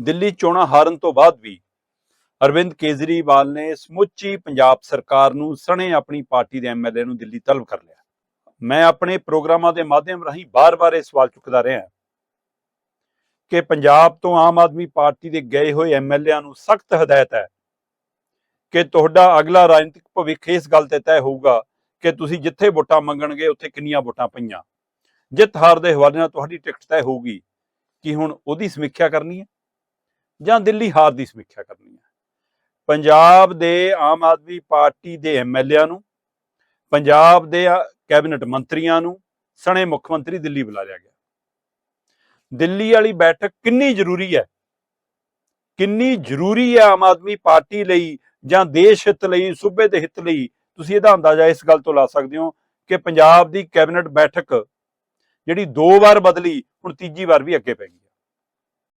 ਦਿੱਲੀ ਚੋਣਾਂ ਹਾਰਨ ਤੋਂ ਬਾਅਦ ਵੀ ਅਰਵਿੰਦ ਕੇਜਰੀਵਾਲ ਨੇ ਸਮੁੱਚੀ ਪੰਜਾਬ ਸਰਕਾਰ ਨੂੰ ਸਣੇ ਆਪਣੀ ਪਾਰਟੀ ਦੇ ਐਮਐਲਏ ਨੂੰ ਦਿੱਲੀ ਤਲਬ ਕਰ ਲਿਆ। ਮੈਂ ਆਪਣੇ ਪ੍ਰੋਗਰਾਮਾਂ ਦੇ ਮਾਧਿਅਮ ਰਾਹੀਂ ਬਾਰ-ਬਾਰ ਇਹ ਸਵਾਲ ਚੁੱਕਦਾ ਰਿਹਾ ਕਿ ਪੰਜਾਬ ਤੋਂ ਆਮ ਆਦਮੀ ਪਾਰਟੀ ਦੇ ਗਏ ਹੋਏ ਐਮਐਲਏਆਂ ਨੂੰ ਸਖਤ ਹਦਾਇਤ ਹੈ ਕਿ ਤੁਹਾਡਾ ਅਗਲਾ ਰਾਜਨੀਤਿਕ ਭਵਿੱਖ ਇਸ ਗੱਲ ਤੇ ਤੈਅ ਹੋਊਗਾ ਕਿ ਤੁਸੀਂ ਜਿੱਥੇ ਵੋਟਾਂ ਮੰਗਣਗੇ, ਉੱਥੇ ਕਿੰਨੀਆਂ ਵੋਟਾਂ ਪਈਆਂ। ਜਿੱਤ ਹਾਰ ਦੇ ਹਵਾਲੇ ਨਾਲ ਤੁਹਾਡੀ ਟਿਕਟ ਤੈਅ ਹੋਊਗੀ ਕਿ ਹੁਣ ਉਹਦੀ ਸਮੀਖਿਆ ਕਰਨੀ ਹੈ? ਜਾਂ ਦਿੱਲੀ ਹਾਰ ਦੀ ਸਮੀਖਿਆ ਕਰਨੀ ਹੈ। ਪੰਜਾਬ ਦੇ ਆਮ ਆਦਮੀ ਪਾਰਟੀ ਦੇ ਐਮਐਲਏਆਂ ਨੂੰ, ਪੰਜਾਬ ਦੇ ਕੈਬਨਿਟ ਮੰਤਰੀਆਂ ਨੂੰ, ਸਣੇ ਮੁੱਖ ਮੰਤਰੀ ਦਿੱਲੀ ਬੁਲਾ ਲਿਆ ਗਿਆ। ਦਿੱਲੀ ਵਾਲੀ ਬੈਠਕ ਕਿੰਨੀ ਜ਼ਰੂਰੀ ਹੈ? ਕਿੰਨੀ ਜ਼ਰੂਰੀ ਹੈ ਆਮ ਆਦਮੀ ਪਾਰਟੀ ਲਈ ਜਾਂ ਦੇਸ਼ ਹਿੱਤ ਲਈ, ਸੂਬੇ ਦੇ ਹਿੱਤ ਲਈ? ਤੁਸੀਂ ਇਹਦਾ ਅੰਦਾਜ਼ਾ ਇਸ ਗੱਲ ਤੋਂ ਲਾ ਸਕਦੇ ਹੋ ਕਿ ਪੰਜਾਬ ਦੀ ਕੈਬਨਿਟ ਬੈਠਕ ਜਿਹੜੀ ਦੋ ਵਾਰ ਬਦਲੀ, ਹੁਣ ਤੀਜੀ ਵਾਰ ਵੀ ਅੱਗੇ ਪੈ ਗਈ।